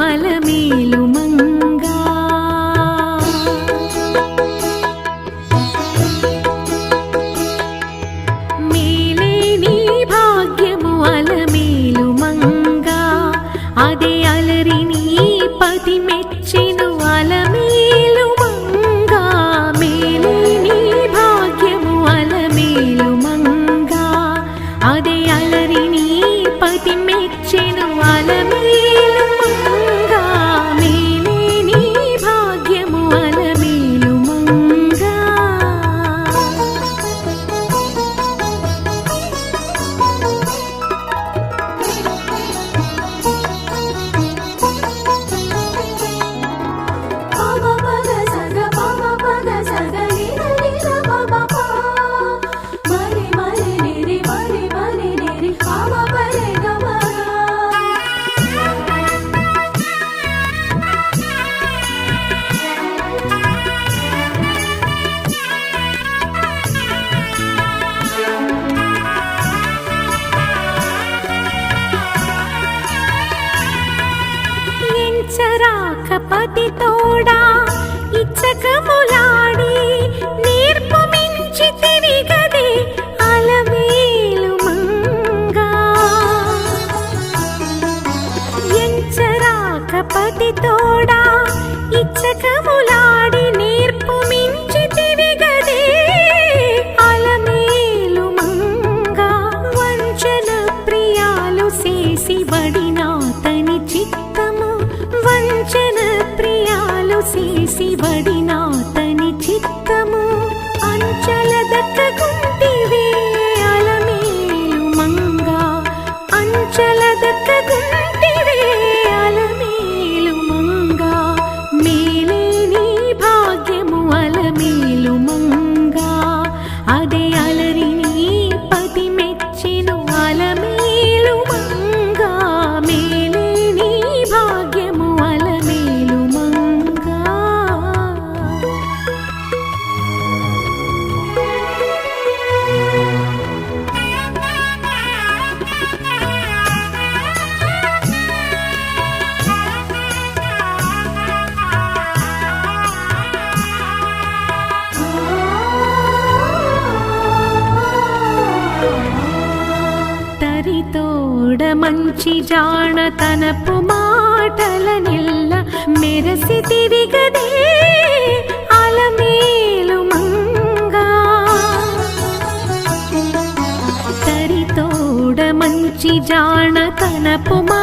వలమేలు పతి తోడా ఇచ్చకములాడి నేర్పు మించి తిరిగది అలమేలు మంగా. ఎంచరాక పతి తోడా ఇచ్చకములా me. మంచి ಜಾಣ ತನಪು ಮಾಟಲನೆಲ್ಲ ಮೆರೆಸಿತಿವಿಗದೆ ಅಲಮೇಲು ಮಂಗ ತರಿತೋಡ ಮಂಚಿ ಜಾಣ ತನಪು ಮಾ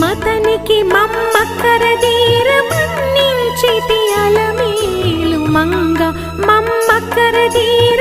మతనికి మమ్మక్కరదీరమన్నించితి అలమేలు మంగ మమ్మక్కరదీర